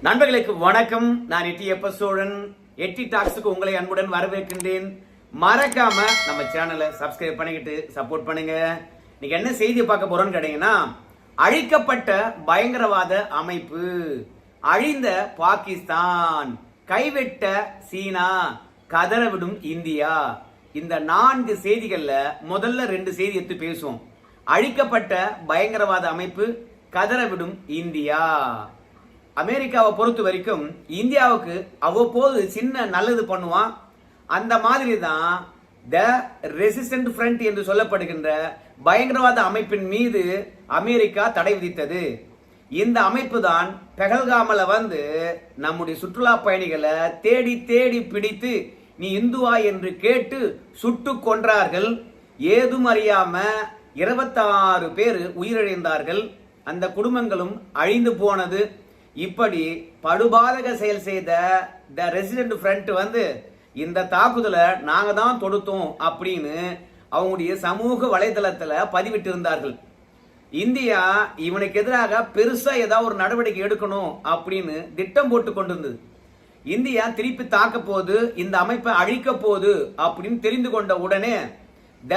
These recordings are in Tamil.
நண்பர்களுக்கு வணக்கம். நான் எட்டி எப்ப சோழன். எட்டி டாக்ஸுக்கு உங்களை அன்புடன் வரவேற்கின்றேன். மறக்காம நம்ம சேனலை சப்ஸ்கிரைப் பண்ணிக்கிட்டு சப்போர்ட் பண்ணுங்க. இன்னைக்கு என்ன செய்தி பார்க்க போறோம்னு கேட்டீங்கன்னா அழிக்கப்பட்ட பயங்கரவாத அமைப்பு. அழிந்த பாகிஸ்தான். கைவிட்ட சீனா. கதறவிடும் இந்தியா. இந்த நான்கு செய்திகள்ல முதல்ல ரெண்டு செய்தி எடுத்து பேசுவோம். அழிக்கப்பட்ட பயங்கரவாத அமைப்பு கதறவிடும் இந்தியா. அமெரிக்காவை பொறுத்த வரைக்கும் இந்தியாவுக்கு அவ்வப்போது சின்ன நல்லது பண்ணுவான். அந்த மாதிரி தான் த ரெசிஸ்டன்ட் ஃப்ரண்ட் என்று சொல்லப்படுகின்ற பயங்கரவாத அமைப்பின் மீது அமெரிக்கா தடை விதித்தது. இந்த அமைப்பு தான் பெகல்காமல வந்து நம்முடைய சுற்றுலா பயணிகளை தேடி தேடி பிடித்து நீ இந்துவா என்று கேட்டு சுட்டு கொன்றார்கள். ஏதும் அறியாம இருபத்தாறு பேர் உயிரிழந்தார்கள். அந்த குடும்பங்களும் அழிந்து போனது. இப்படி படுபாதக செயல் செய்த த ரெசிடென்ட் ஃப்ரண்ட் வந்து இந்த தாக்குதலை நாங்கள் தான் தொடுத்தோம் அப்படின்னு அவங்களுடைய சமூக வலைதளத்தில் பதிவிட்டு இருந்தார்கள் இந்தியா இவனுக்கு எதிராக பெருசாக ஏதாவது ஒரு நடவடிக்கை எடுக்கணும் அப்படின்னு திட்டம் போட்டு கொண்டிருந்தது. இந்தியா திருப்பி தாக்க போது இந்த அமைப்பை அழிக்க போகுது அப்படின்னு தெரிந்து கொண்ட உடனே த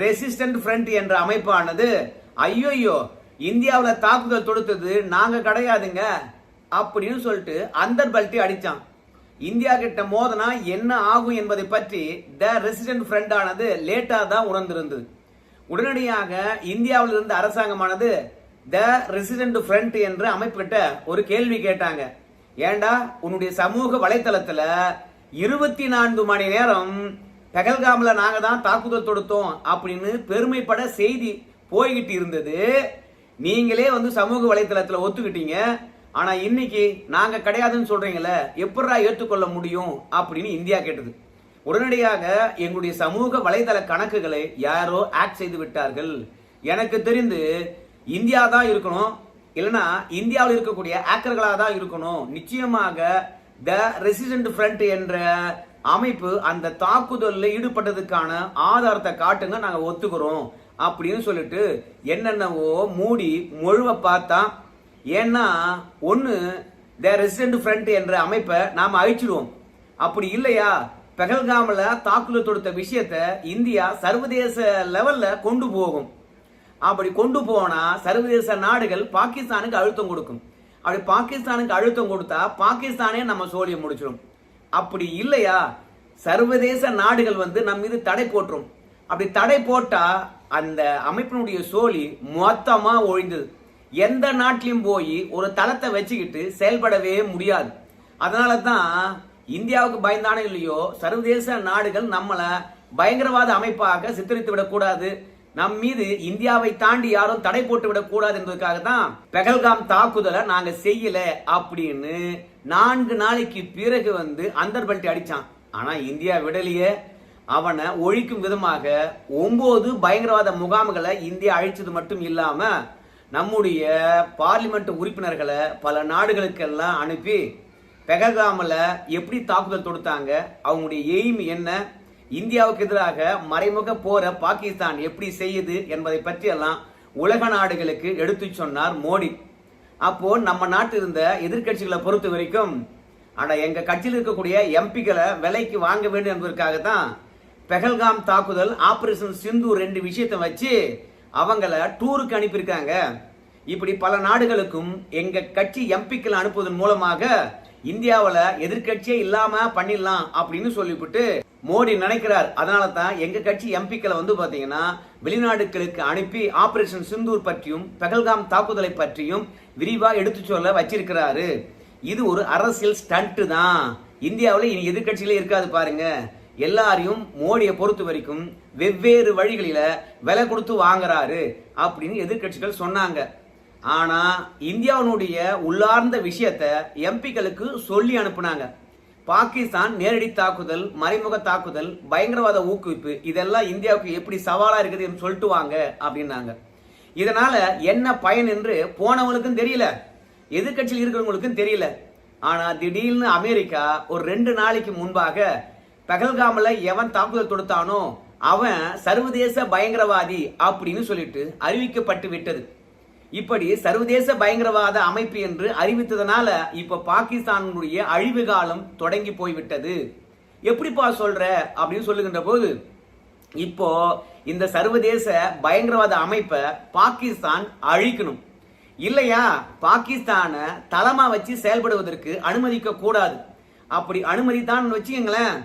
ரெசிஸ்டன்ட் ஃப்ரண்ட் என்ற அமைப்பானது ஐயோயோ இந்தியாவில் தாக்குதல் தொடுத்தது நாங்கள் கிடையாதுங்க அப்படின்னு சொல்லிட்டு அந்தர் பல்ட்டி அடிச்சான். இந்தியா கிட்ட மோதனா என்ன ஆகும் என்பதை பற்றி த ரெசிடென்ட் ஃப்ரெண்டானது லேட்டாக தான் உணர்ந்திருந்தது. உடனடியாக இந்தியாவில் இருந்த அரசாங்கமானது த ரெசிடென்ட் ஃப்ரண்ட் என்ற அமைப்பிட்ட ஒரு கேள்வி கேட்டாங்க. ஏண்டா உன்னுடைய சமூக வலைத்தளத்தில் இருபத்தி நான்கு மணி நேரம் பெகல்காமில் நாங்கள் தான் தாக்குதல் தொடுத்தோம் அப்படின்னு பெருமைப்பட செய்தி போய்கிட்டு இருந்தது. நீங்களே வந்து சமூக வலைத்தளத்தில் ஒத்துக்கிட்டீங்க. ஆனால் இன்னைக்கு நாங்கள் கிடையாதுன்னு சொல்கிறீங்களே எப்படா ஏற்றுக்கொள்ள முடியும் அப்படின்னு இந்தியா கேட்டது. உடனடியாக எங்களுடைய சமூக வலைதள கணக்குகளை யாரோ ஆக்ட் செய்து விட்டார்கள். எனக்கு தெரிந்து இந்தியா தான் இருக்கணும். இல்லைன்னா இந்தியாவில் இருக்கக்கூடிய ஆக்கர்களாக தான் இருக்கணும். நிச்சயமாக த ரெசிடென்ட் ஃப்ரண்ட் என்ற அமைப்பு அந்த தாக்குதலில் ஈடுபட்டதுக்கான ஆதாரத்தை காட்டுங்க நாங்கள் ஒத்துக்கிறோம். அப்படின்னு சொல்லிட்டு என்னென்னவோ மூடி முழுவ பார்த்தான் ஏன்னா ஒன்று த ரெசிடென்ட் ஃப்ரண்ட் என்ற அமைப்பை நாம் அழிச்சிடுவோம். அப்படி இல்லையா? பெகல்காமில் தாக்குதல் தொடுத்த விஷயத்த இந்தியா சர்வதேச லெவலில் கொண்டு போகும். அப்படி கொண்டு போனால் சர்வதேச நாடுகள் பாகிஸ்தானுக்கு அழுத்தம் கொடுக்கும். அப்படி பாகிஸ்தானுக்கு அழுத்தம் கொடுத்தா பாகிஸ்தானே நம்ம சோழியை முடிச்சிடும். அப்படி இல்லையா? சர்வதேச நாடுகள் வந்து நம்ம மீது தடை போட்டுரும் அப்படி தடை போட்டால் அந்த அமைப்பினுடைய சோழி மொத்தமாக ஒழிந்தது. எந்த நாட்டிலையும் போய் ஒரு தளத்தை வச்சுக்கிட்டு செயல்படவே முடியாது. அதனால தான் இந்தியாவுக்கு பயந்தானே இல்லையோ சர்வதேச நாடுகள் நம்மளை பயங்கரவாத அமைப்பாக சித்தரித்து விடக்கூடாது. நம் மீது இந்தியாவை தாண்டி யாரும் தடை போட்டு விடக்கூடாது என்பதற்காக தான் பெகல்காம் தாக்குதலை நாங்க செய்யல அப்படின்னு நான்கு நாளைக்கு பிறகு வந்து அந்தர்பல்ட்டி அடிச்சான். ஆனா இந்தியா விடலையே. அவனை ஒழிக்கும் விதமாக ஒன்பது பயங்கரவாத முகாம்களை இந்தியா அழிச்சது மட்டும் இல்லாம நம்முடைய பார்லிமெண்ட் உறுப்பினர்களை பல நாடுகளுக்கெல்லாம் அனுப்பி பெகல்காமில் எப்படி தாக்குதல் தொடுத்தாங்க அவங்களுடைய எய்ம் என்ன இந்தியாவுக்கு எதிராக மறைமுக போற பாகிஸ்தான் எப்படி செய்யுது என்பதை பற்றி எல்லாம் உலக நாடுகளுக்கு எடுத்து சொன்னார் மோடி. அப்போ நம்ம நாட்டு இருந்த எதிர்கட்சிகளை பொறுத்த வரைக்கும் ஆனா எங்க கட்சியில் இருக்கக்கூடிய எம்பிக்களை விலைக்கு வாங்க வேண்டும் என்பதற்காக தான் பெகல்காம் தாக்குதல் ஆபரேஷன் சிந்து ரெண்டு விஷயத்தை வச்சு அவங்கள டூருக்கு அனுப்பியிருக்காங்க. இப்படி பல நாடுகளுக்கும் எங்க கட்சி எம்பிக்கள் அனுப்புவதன் மூலமாக இந்தியாவில் எதிர்கட்சியே இல்லாம பண்ணிடலாம் அப்படின்னு சொல்லிவிட்டு மோடி நினைக்கிறார். அதனால தான் எங்க கட்சி எம்பிக்களை வந்து பார்த்தீங்கன்னா வெளிநாடுகளுக்கு அனுப்பி ஆபரேஷன் சிந்தூர் பற்றியும் பெகல்காம் தாக்குதலை பற்றியும் விரிவாக எடுத்து சொல்ல வச்சிருக்கிறாரு. இது ஒரு அரசியல் ஸ்டண்ட்டு தான். இந்தியாவில் இனி எதிர்கட்சிகளே இருக்காது பாருங்கள் எல்லாரையும் மோடியை பொறுத்த வரைக்கும் வெவ்வேறு வழிகளில் விலை கொடுத்து வாங்குறாரு அப்படின்னு எதிர்கட்சிகள் சொன்னாங்க. ஆனால் இந்தியாவினுடைய உள்ளார்ந்த விஷயத்த எம்பிக்களுக்கு சொல்லி அனுப்புனாங்க. பாகிஸ்தான் நேரடி தாக்குதல் மறைமுக தாக்குதல் பயங்கரவாத ஊக்குவிப்பு இதெல்லாம் இந்தியாவுக்கு எப்படி சவாலாக இருக்குது சொல்லிட்டு வாங்க அப்படின்னாங்க. இதனால என்ன பயன் என்று போனவங்களுக்கும் தெரியல. எதிர்கட்சியில் இருக்கிறவங்களுக்கும் தெரியல. ஆனால் திடீர்னு அமெரிக்கா ஒரு ரெண்டு நாளைக்கு முன்பாக பகல்காமில் எவன் தாக்குதல் தொடுத்தானோ அவன் சர்வதேச பயங்கரவாதி அப்படின்னு சொல்லிட்டு அறிவிக்கப்பட்டு விட்டது. இப்படி சர்வதேச பயங்கரவாத அமைப்பு என்று அறிவித்ததனால இப்ப பாகிஸ்தானுடைய அழிவு காலம் தொடங்கி போய்விட்டது. எப்படிப்பா சொல்ற? அப்படின்னு சொல்லுகின்ற போது இப்போ இந்த சர்வதேச பயங்கரவாத அமைப்பை பாகிஸ்தான் அழிக்கணும். இல்லையா? பாகிஸ்தான தளமா வச்சு செயல்படுவதற்கு அனுமதிக்க கூடாது அப்படி அனுமதித்தான் வச்சுக்கங்களேன்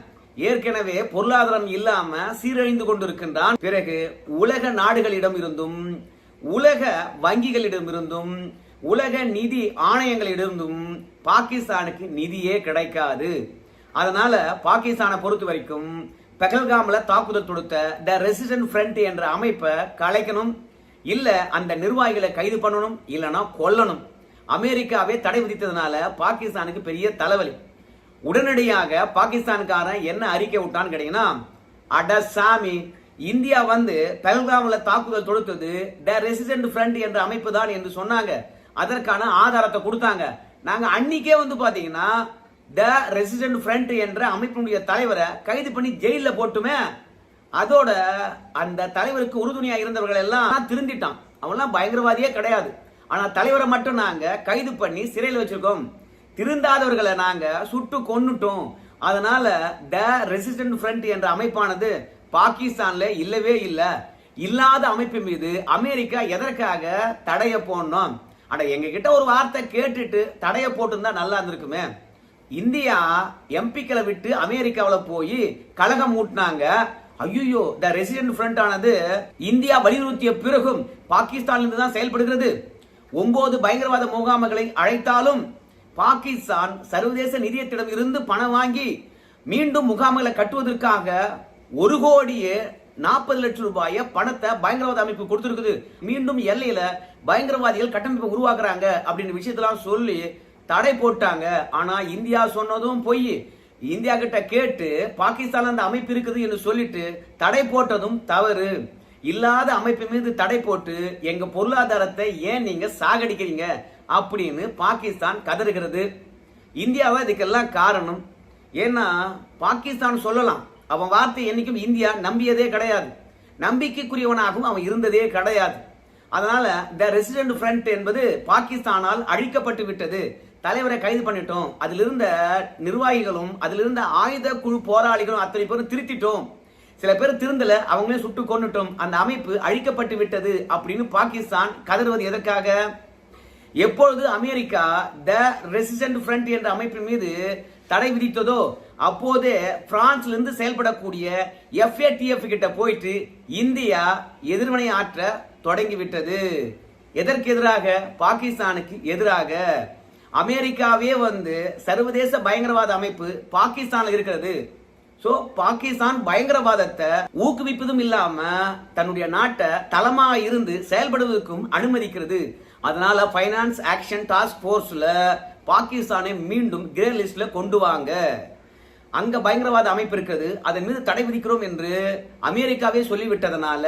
ஏற்கனவே பொருளாதாரம் இல்லாம சீரழிந்து கொண்டிருக்கின்றான். பிறகு உலக நாடுகளிடம் இருந்தும் உலக வங்கிகளிடம் இருந்தும் உலக நிதி ஆணையங்களிடமும் பாகிஸ்தானுக்கு நிதியே கிடைக்காது. அதனால பாகிஸ்தானை பொறுத்த வரைக்கும் பெகல்காம்ல தாக்குதல் தொடுத்த த ரெசிடென்ட் ஃப்ரண்ட் என்ற அமைப்பை கலைக்கணும். இல்லை அந்த நிர்வாகிகளை கைது பண்ணணும் இல்லைன்னா கொல்லணும். அமெரிக்காவே தடை விதித்ததுனால பாகிஸ்தானுக்கு பெரிய தலைவலி. உடனடியாக பாகிஸ்தானுக்காரன் என்ன அறிக்கை விட்டான்னு கேட்டீங்கன்னா அட சாமி இந்தியா வந்து பெல்காமில் தாக்குதல் தொடுத்தது த ரெசிடென்ட் ஃப்ரண்ட் என்ற அமைப்பு தான் என்று சொன்னாங்க. அதற்கான ஆதாரத்தை கொடுத்தாங்க. நாங்கள் அன்னிக்கே வந்து பார்த்தீங்கன்னா த ரெசிடென்ட் ஃப்ரண்ட் என்ற அமைப்பினுடைய தலைவரை கைது பண்ணி ஜெயிலில் போட்டுமே அதோட அந்த தலைவருக்கு உறுதுணையாக இருந்தவர்கள் எல்லாம் திருந்திட்டான். அவன்லாம் பயங்கரவாதியே கிடையாது. ஆனால் தலைவரை மட்டும் நாங்கள் கைது பண்ணி சிறையில் வச்சிருக்கோம். திருந்தாதவர்களை நாங்கள் சுட்டு கொன்னுட்டோம். அதனால த ரெசிஸ்டன்ட் ஃப்ரண்ட் என்ற அமைப்பானது பாகிஸ்தான்ல இல்லவே இல்லை. இல்லாத அமைப்பு மீது அமெரிக்கா எதற்காக தடைய போடணும்? அட எங்ககிட்ட ஒரு வார்த்தை கேட்டுட்டு தடைய போட்டிருந்தா நல்லா இருந்திருக்குமே. இந்தியா எம்பிக்களை விட்டு அமெரிக்காவில் போய் கழகம் ஊட்டினாங்க. ஐயோ த ரெசிடென்ட் ஃப்ரண்ட் ஆனது இந்தியா வலியுறுத்திய பிறகும் பாகிஸ்தானிலிருந்து தான் செயல்படுகிறது. ஒன்பது பயங்கரவாத முகாம்களை அழைத்தாலும் பாகிஸ்தான் சர்வதேச நிதியத்திடம் இருந்து பணம் வாங்கி மீண்டும் முகாம்களை கட்டுவதற்காக ஒரு கோடியே நாற்பது லட்சம் ரூபாயை பணத்தை பயங்கரவாத அமைப்பு கொடுத்திருக்குது. மீண்டும் எல்லையில பயங்கரவாதிகள் கட்டமைப்பை உருவாக்குறாங்க அப்படின்னு விஷயத்தெல்லாம் சொல்லி தடை போட்டாங்க. ஆனா இந்தியா சொன்னதும் போய். இந்தியா கிட்ட கேட்டு பாகிஸ்தான் அந்த அமைப்பு இருக்குது என்று சொல்லிட்டு தடை போட்டதும் தவறு. இல்லாத அமைப்பு மீது தடை போட்டு எங்க பொருளாதாரத்தை ஏன் நீங்க சாகடிக்கிறீங்க? அப்படின்னு பாகிஸ்தான் கதறுகிறது. இந்தியாவை இதுக்கெல்லாம் காரணம் ஏன்னா பாகிஸ்தான் சொல்லலாம் அவன் வார்த்தை என்றைக்கும் இந்தியா நம்பியதே கிடையாது. நம்பிக்கைக்குரியவனாகவும் அவன் இருந்ததே கிடையாது. அதனால த ரெசிடென்ட் ஃப்ரண்ட் என்பது பாகிஸ்தானால் அழிக்கப்பட்டு விட்டது. தலைவரை கைது பண்ணிட்டோம். அதில் இருந்த நிர்வாகிகளும் அதில் இருந்த ஆயுத குழு போராளிகளும் அத்தனை பேரும் திருத்திட்டோம். சில பேர் திருந்தல அவங்களே சுட்டு கொண்டுட்டோம் அந்த அமைப்பு அழிக்கப்பட்டு விட்டது அப்படின்னு பாகிஸ்தான் கதறுவது எதற்காக? எப்பொழுது அமெரிக்கா த ரெசிஸ்டன்ட் ஃப்ரண்ட் என்ற அமைப்பின் மீது தடை விதித்ததோ அப்போதே பிரான்ஸ்ல இருந்து செயல்படக்கூடிய எஃப்ஏடிஎஃப் கிட்ட போயிட்டு இந்தியா எதிர்வினை ஆற்ற தொடங்கிவிட்டது. எதற்கு எதிராக? பாகிஸ்தானுக்கு எதிராக. அமெரிக்காவே வந்து சர்வதேச பயங்கரவாத அமைப்பு பாகிஸ்தான்ல இருக்கிறது. சோ பாகிஸ்தான் பயங்கரவாதத்தை ஊக்குவிப்பதும் இல்லாம தன்னுடைய நாட்டை தளமாக இருந்து செயல்படுவதற்கும் அனுமதிக்கிறது. அதனால ஃபைனான்ஸ் ஆக்ஷன் டாஸ்க் ஃபோர்ஸில் பாகிஸ்தானை மீண்டும் கிரே லிஸ்டில் கொண்டு வாங்க. அங்கே பயங்கரவாத அமைப்பு இருக்குது. அதன் மீது தடை விதிக்கிறோம் என்று அமெரிக்காவே சொல்லிவிட்டதனால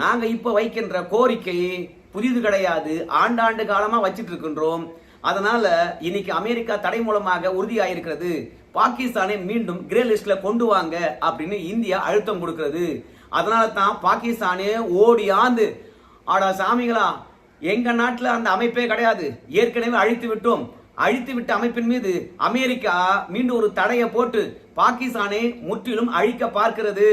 நாங்கள் இப்போ வைக்கின்ற கோரிக்கை புதிது கிடையாது. ஆண்டாண்டு காலமாக வச்சிட்டு இருக்கின்றோம். அதனால இன்னைக்கு அமெரிக்கா தடை மூலமாக உறுதியாயிருக்கிறது. பாகிஸ்தானை மீண்டும் கிரே லிஸ்டில் கொண்டு வாங்க அப்படின்னு இந்தியா அழுத்தம் கொடுக்கிறது. அதனால தான் பாகிஸ்தானே ஓடி ஆந்து ஆடா சாமிகளா எங்க நாட்டில் அந்த அமைப்பே கிடையாது. ஏற்கனவே அழித்து விட்டோம். அழித்து விட்ட அமைப்பின் மீது அமெரிக்கா மீண்டும் ஒரு தடையை போட்டு பாகிஸ்தானை முற்றிலும் அழிக்க பார்க்கிறது.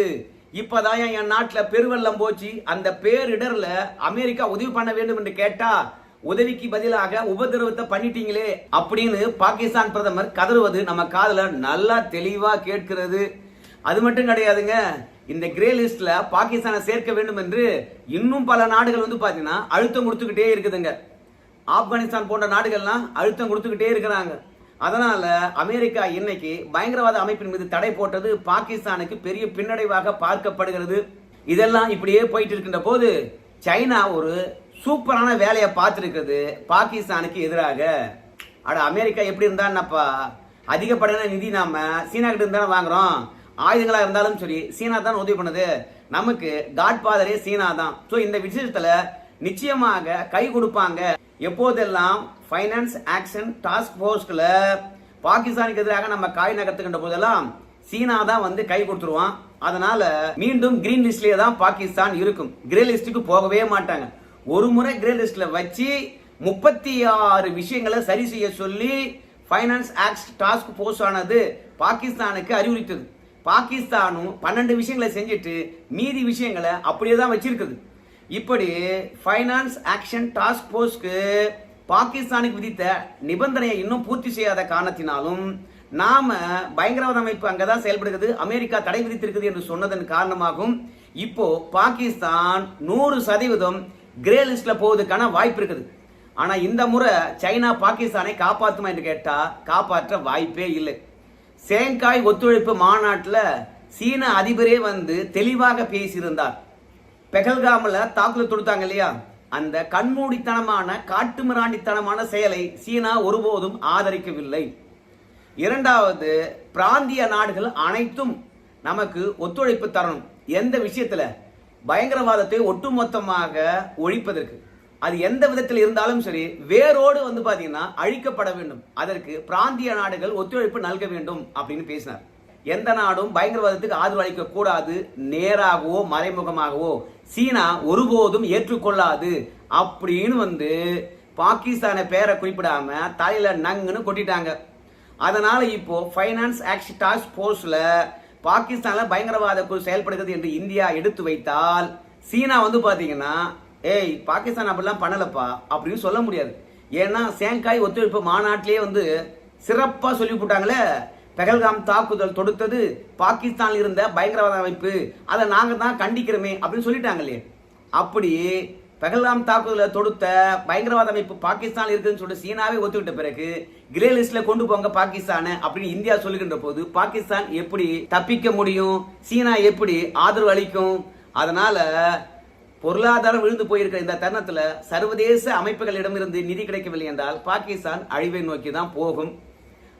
இப்பதான் என் நாட்டில் பெருவெள்ளம் போச்சு? அந்த பேரிடர்ல அமெரிக்கா உதவி பண்ண வேண்டும் என்று கேட்டா உதவிக்கு பதிலாக உபதிரவத்தை பண்ணிட்டீங்களே அப்படின்னு பாகிஸ்தான் பிரதமர் கதறுவது நம்ம காதில் நல்லா தெளிவா கேட்கிறது. அது மட்டும் கிடையாதுங்க. இந்த கிரே லிஸ்ட்ல பாகிஸ்தானை சேர்க்க வேண்டும் என்று இன்னும் பல நாடுகள் வந்து பாத்தீங்கன்னா அழுத்தம் கொடுத்துக்கிட்டே இருக்குதுங்க. ஆப்கானிஸ்தான் போன்ற நாடுகள்லாம் அழுத்தம் கொடுத்துக்கிட்டே இருக்கிறாங்க. அதனால அமெரிக்கா இன்னைக்கு பயங்கரவாத அமைப்பின் மீது தடை போட்டது பாகிஸ்தானுக்கு பெரிய பின்னடைவாக பார்க்கப்படுகிறது. இதெல்லாம் இப்படியே போயிட்டு இருக்கின்ற போது சைனா ஒரு சூப்பரான வேலையை பார்த்துருக்குது. பாகிஸ்தானுக்கு எதிராக. அட அமெரிக்கா எப்படி இருந்தான்னப்பா அதிகப்படியான நிதி நாம சீனா கிட்ட இருந்தாலும் வாங்குறோம். ஆயுதங்களா இருந்தாலும் சரி சீனா தான் உதவி பண்ணுது. நமக்கு காட்ஃபாதரே சீனா தான் ஸோ இந்த விஷயத்துல நிச்சயமாக கை கொடுப்பாங்க. எப்போதெல்லாம் ஃபைனான்ஸ் ஆக்ஷன் டாஸ்க் போர்ஸ்ல பாகிஸ்தானுக்கு எதிராக நம்ம காய் நகர்த்துக்கின்ற போதெல்லாம் சீனா தான் வந்து கை கொடுத்துருவான். அதனால மீண்டும் கிரீன் லிஸ்ட்லயே தான் பாகிஸ்தான் இருக்கும். கிரே லிஸ்டுக்கு போகவே மாட்டாங்க. ஒரு முறை கிரே லிஸ்ட்ல வச்சு முப்பத்தி ஆறு விஷயங்களை சரி செய்ய சொல்லி ஃபைனான்ஸ் ஆக்ட் டாஸ்க் போர்ஸ் ஆனது பாகிஸ்தானுக்கு அறிவுறுத்தது. பாகிஸ்தானும் பன்னெண்டு விஷயங்களை செஞ்சுட்டு மீதி விஷயங்களை அப்படியே தான் வச்சிருக்குது. இப்படி ஃபைனான்ஸ் ஆக்ஷன் டாஸ்க் போர்ஸ்க்கு பாகிஸ்தானுக்கு விதித்த நிபந்தனையை இன்னும் பூர்த்தி செய்யாத காரணத்தினாலும் நாம பயங்கரவாத அமைப்பு அங்கதான் செயல்படுகிறது அமெரிக்கா தடை விதித்திருக்குது என்று சொன்னதன் காரணமாகும். இப்போ பாகிஸ்தான் நூறு சதவீதம் கிரே லிஸ்ட்ல போவதற்கான வாய்ப்பு இருக்குது. ஆனா இந்த முறை சைனா பாகிஸ்தானை காப்பாற்றுமா என்று கேட்டா காப்பாற்ற வாய்ப்பே இல்லை. சேங்காய் ஒத்துழைப்பு மாநாட்டில் சீன அதிபரே வந்து தெளிவாக பேசியிருந்தார். பெகல்காமில் தாக்குதல் தொடுத்தாங்க இல்லையா? அந்த கண்மூடித்தனமான காட்டுமிராண்டித்தனமான செயலை சீனா ஒருபோதும் ஆதரிக்கவில்லை. இரண்டாவது பிராந்திய நாடுகள் அனைத்தும் நமக்கு ஒத்துழைப்பு தரணும். எந்த விஷயத்தில்? பயங்கரவாதத்தை ஒட்டுமொத்தமாக ஒழிப்பதற்கு. அது எந்த விதத்தில் இருந்தாலும் சரி வேரோடு வந்து பார்த்தீங்கன்னா அழிக்கப்பட வேண்டும். அதற்கு பிராந்திய நாடுகள் ஒத்துழைப்பு நல்க வேண்டும் அப்படின்னு பேசினார். எந்த நாடும் பயங்கரவாதத்துக்கு ஆதரவு அளிக்க கூடாது நேராகவோ மறைமுகமாகவோ. சீனா ஒருபோதும் ஏற்றுக்கொள்ளாது அப்படின்னு வந்து பாகிஸ்தானை பேரை குறிப்பிடாம தலையில நங்குன்னு கொட்டிட்டாங்க. அதனால இப்போ ஃபைனான்ஸ் ஆக்ஷன் டாஸ்க் போர்ஸ்ல பாகிஸ்தான்ல பயங்கரவாத குழு செயல்படுகிறது என்று இந்தியா எடுத்து வைத்தால் சீனா வந்து பாத்தீங்கன்னா ஏய் பாகிஸ்தான் அப்படிலாம் பண்ணலப்பா அப்படின்னு சொல்ல முடியாது. ஏன்னா சேங்காய் ஒத்துழைப்பு மாநாட்டிலே வந்து சிறப்பாக சொல்லி போட்டாங்களே பெகல்காம் தாக்குதல் தொடுத்தது பாகிஸ்தானில் இருந்த பயங்கரவாத அமைப்பு. அதை நாங்கள் தான் கண்டிக்கிறோமே அப்படின்னு சொல்லிட்டாங்களே. அப்படி பெகல்காம் தாக்குதலை தொடுத்த பயங்கரவாத அமைப்பு பாகிஸ்தான் இருக்குதுன்னு சொல்லிட்டு சீனாவே ஒத்துக்கிட்ட பிறகு கிரே லிஸ்ட்ல கொண்டு போங்க பாகிஸ்தானை அப்படின்னு இந்தியா சொல்லுகின்ற போது பாகிஸ்தான் எப்படி தப்பிக்க முடியும் சீனா எப்படி ஆதரவு அளிக்கும் அதனால பொருளாதாரம் விழுந்து போயிருக்கிற இந்த தருணத்துல சர்வதேச அமைப்புகளிடமிருந்து நிதி கிடைக்கவில்லை என்றால் பாகிஸ்தான் அழிவை நோக்கி தான் போகும்.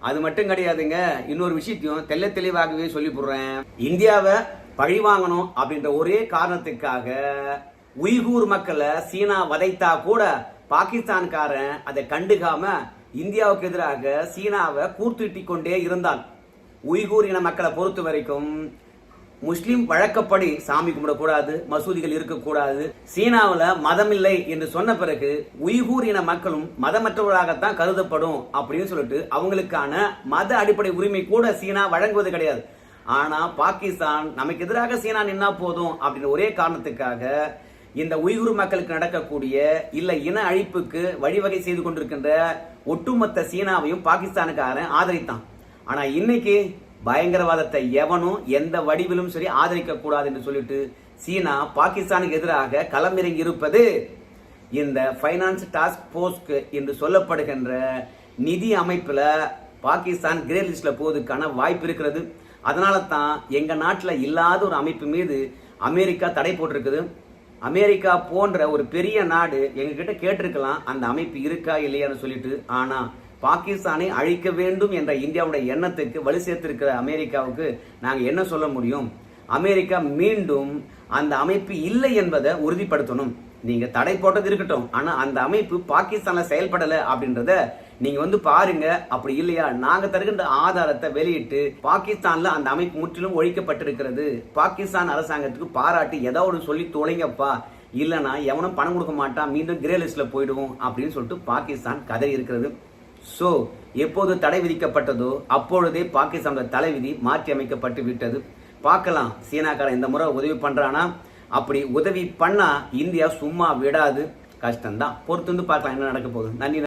அது மட்டும் கிடையாதுங்க. இன்னொரு விஷயத்தையும் தெல்ல தெளிவாகவே சொல்லி போடுறேன் இந்தியாவை பழி வாங்கணும் அப்படின்ற ஒரே காரணத்துக்காக உய்கூர் மக்களை சீனா வதைத்தா கூட பாகிஸ்தான்காரன் அதை கண்டுக்காம இந்தியாவுக்கு எதிராக சீனாவை கூர்த்துட்டி கொண்டே இருந்தான். உய்கூர் இன மக்களை பொறுத்த வரைக்கும் முஸ்லிம் வழக்கப்படி சாமி கும்பிடக்கூடாது மசூதிகள் இருக்கக்கூடாது. சீனாவில் மதம் இல்லை என்று சொன்ன பிறகு உய்கூர் இன மக்களும் மதமற்றவர்களாகத்தான் கருதப்படும் அப்படின்னு சொல்லிட்டு அவங்களுக்கான மத அடிப்படை உரிமை கூட சீனா வழங்குவது கிடையாது. ஆனால் பாகிஸ்தான் நமக்கு எதிராக சீனா நின்னா போதும் அப்படின்னு ஒரே காரணத்துக்காக இந்த உய்குர் மக்களுக்கு நடக்கக்கூடிய இல்லை இன அழிப்புக்கு வழிவகை செய்து கொண்டிருக்கின்ற ஒட்டுமொத்த சீனாவையும் பாகிஸ்தானுக்காரன் ஆதரித்தான். ஆனால் இன்னைக்கு பயங்கரவாதத்தை எவனும் எந்த வடிவிலும் சரி ஆதரிக்க கூடாது என்று சொல்லிட்டு சீனா பாகிஸ்தானுக்கு எதிராக களமிறங்கி இருப்பது இந்த ஃபைனான்ஸ் டாஸ்க் போஸ்க்கு என்று சொல்லப்படுகின்ற நிதி அமைப்பில் பாகிஸ்தான் கிரே லிஸ்டில் போவதுக்கான வாய்ப்பு இருக்கிறது. அதனால தான் எங்கள் நாட்டில் இல்லாத ஒரு அமைப்பு மீது அமெரிக்கா தடை போட்டிருக்குது. அமெரிக்கா போன்ற ஒரு பெரிய நாடு எங்ககிட்ட கேட்டிருக்கலாம் அந்த அமைப்பு இருக்கா இல்லையான்னு சொல்லிட்டு. ஆனால் பாகிஸ்தானை அழிக்க வேண்டும் என்ற இந்தியாவுடைய எண்ணத்துக்கு வலு சேர்த்திருக்கிற அமெரிக்காவுக்கு நாங்கள் என்ன சொல்ல முடியும்? அமெரிக்கா மீண்டும் அந்த அமைப்பு இல்லை என்பதை உறுதிப்படுத்தணும். நீங்கள் தடை போட்டது இருக்கட்டும். ஆனால் அந்த அமைப்பு பாகிஸ்தானில் செயல்படலை அப்படின்றத நீங்கள் வந்து பாருங்க. அப்படி இல்லையா? நாங்கள் தருகின்ற ஆதாரத்தை வெளியிட்டு பாகிஸ்தானில் அந்த அமைப்பு முற்றிலும் ஒழிக்கப்பட்டிருக்கிறது. பாகிஸ்தான் அரசாங்கத்துக்கு பாராட்டி ஏதாவது சொல்லி தொலைங்கப்பா. இல்லைன்னா எவனும் பணம் கொடுக்க மாட்டான். மீண்டும் கிரே லிஸ்ட்டில் போயிடுவோம் அப்படின்னு சொல்லிட்டு பாகிஸ்தான் கதை இருக்கிறது. சோ எப்போது தடை விதிக்கப்பட்டதோ அப்பொழுதே பாகிஸ்தான் தலைவிதி மாற்றி அமைக்கப்பட்டு விட்டது. பார்க்கலாம். சீனாக்காரன் இந்த முறை உதவி பண்ணுறானா அப்படி உதவி பண்ணா இந்தியா சும்மா விடாது. கஷ்டம்தான். பொறுத்து வந்து பார்க்கலாம் என்ன நடக்க போகுது. நன்றி.